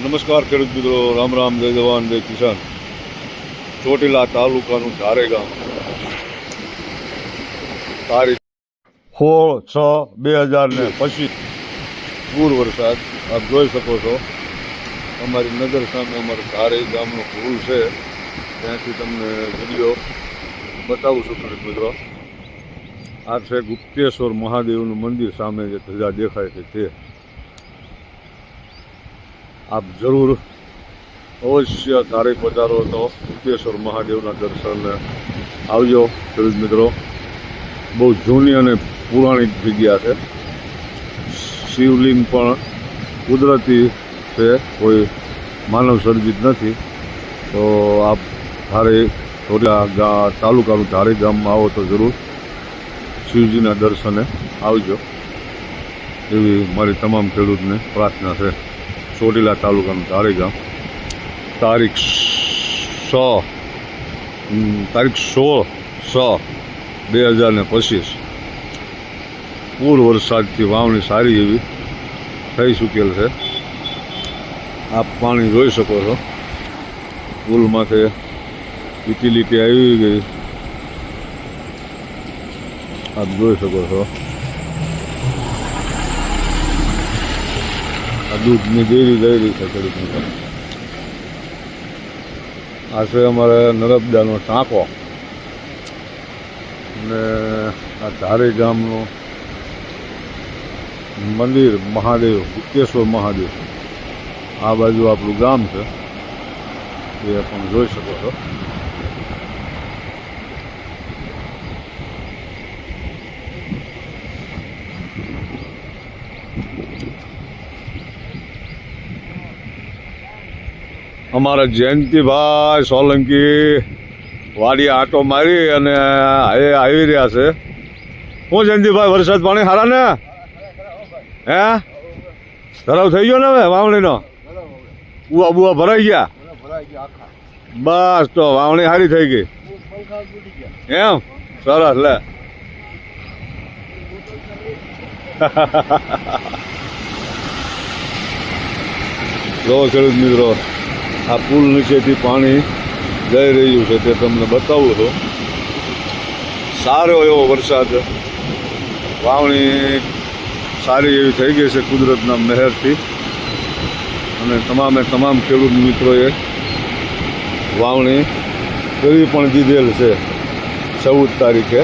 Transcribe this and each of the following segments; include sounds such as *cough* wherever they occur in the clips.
નમસ્કાર ખેડૂત મિત્રો, રામ રામ, જય જવાન, જય કિસાન. ચોટીલા તાલુકાનું ધારે ગામ તારીખ સોળ છ બે હજાર ને પચીસ. પૂર વરસાદ, આપ જોઈ શકો છો. અમારી નજર સામે અમારું ધારે ગામનો પૂલ છે. ત્યાંથી તમને વીડિયો બતાવું છું ખેડૂત મિત્રો. આ છે ગુપ્તેશ્વર મહાદેવનું મંદિર સામે જે ધજા દેખાય છે તે. આપ જરૂર અવશ્ય ધારે પધારો તો ગુપ્તેશ્વર મહાદેવના દર્શનને આવજો, ખેડૂત મિત્રો. બહુ જૂની અને પૌરાણિક જગ્યા છે. શિવલિંગ પણ કુદરતી છે, કોઈ માનવ સર્જિત નથી. તો આપ ધારે ગા તાલુકાનું ધારે ગામમાં આવો તો જરૂર. શિવજીના દર્શને આવજો. એવી મારી તમામ ખેડૂતને પ્રાર્થના છે. ચોટીલા તાલુકાનું ધારે ગામ તારીખ છ તારીખ સોળ છ બે હજાર ને પચીસ. પૂર વરસાદથી વાવણી સારી એવી થઈ ચૂકેલ છે. આપ પાણી જોઈ શકો છો. પુલમાંથી યુટિલિટી આવી ગઈ. આપ જોઈ શકો છો. આ દૂધની ડેરી જઈ છે ખેડૂત મિત્રો આ છે અમારે નર્મદાનો ટાંકો. અને આ ધારી ગામનું મંદિર મહાદેવ, ગુપ્તેશ્વર મહાદેવ. આ બાજુ આપણું ગામ છે. એ પણ જોઈ શકો છો. અમારા જયંતિભાઈ સોલંકી વાડી આટો મારી અને એ આવી રહ્યા છે. હું જયંતિભાઈ વરસાદ પાણી સારા ને? હે? ધરાવ થઈ ગયો ને હવે વાવણીનો? બુઆ બુવા ભરાઈ ગયા? બસ તો વાવણી સારી થઈ ગઈ. એમ? સરસ, લે. *laughs* જો ખેડૂત મિત્રો. આ પુલ નીચેથી પાણી જઈ રહ્યું છે તે તમને બતાવું છું. સારો એવો વરસાદ. વાવણી સારી એવી થઈ ગઈ છે કુદરતના મહેરથી. અને તમામે તમામ ખેડૂત મિત્રોએ વાવણી કરી પણ દીધેલ છે ચૌદ તારીખે.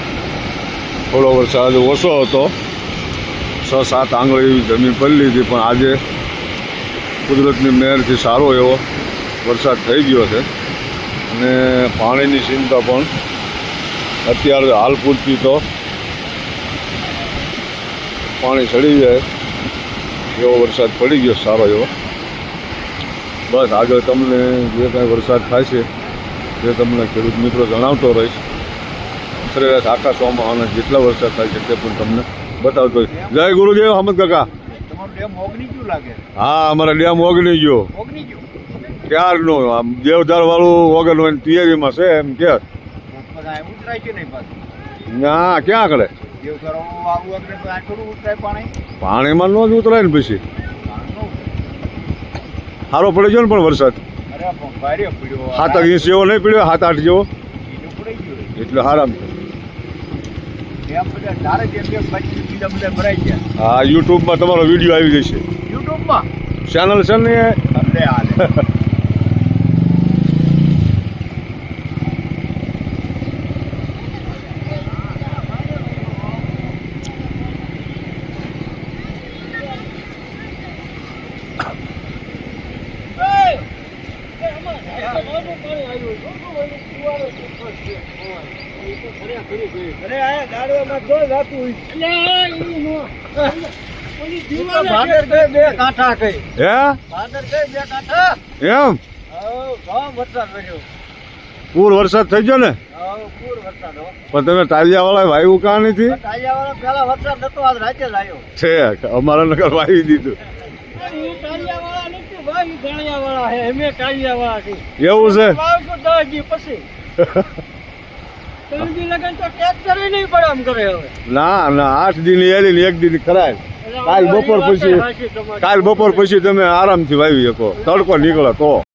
થોડો વરસાદ ઓછો હતો. છ, સાત આંગળી જમીન પડી લીધી, પણ આજે કુદરતની મહેરથી સારો એવો વરસાદ થઈ ગયો છે. અને પાણીની ચિંતા પણ અત્યારે હાલ પૂરતી તો પાણી ચડી જાય. એવો વરસાદ પડી ગયો સારો એવો. બસ આગળ તમને જે કાંઈ વરસાદ થાય છે તે તમને ખેડૂત મિત્રો જણાવતો રહીશ. સરેરાશ આકાશવામાં અને જેટલા વરસાદ થાય છે તે પણ તમને બતાવતો હોય જય ગુરુદેવ અહમદ કાકા. ડેમ ઓગણી ગયું લાગે? હા અમારા ડેમ ઓગની ગયો. ઓગની ગયું? ક્યારનો આમ દેવધારવાળું વાળું એની તૈયારીમાં છે એમ કે. ના ક્યાં કરે પાણીમાં ન જ ઉતરાય ને પછી. સારો પડે છે ને પણ વરસાદ. સાત ઇંચ જેવો નહીં પડ્યો સાત આઠ જેવો. એટલે ગયા હા યુટ્યુબમાં તમારો વીડિયો આવી જશે. યુટ્યુબમાં? ચેનલ છે ને *laughs* એ? અરે હાલે અરે આ ગાડીઓમાં જો જાતું હોય ભાદર ગઈ બે કાંઠા કઈ હે ભાદર ગઈ બે કાંઠા એમ? પૂર વરસાદ થઈ ગયો ને? પણ તમે તાલિયા વાળા વાયુ કા નથી? પેલા વરસાદ નતો આજ રાતે આવ્યો છે અમારા નગર વાવી દીધું. એવું છે? *laughs* ના ના આઠ દિન એલી એક દિન કરાય. કાલ બપોર પછી કાલ બપોર પછી તમે આરામથી વાવી શકો. તડકો નીકળે તો.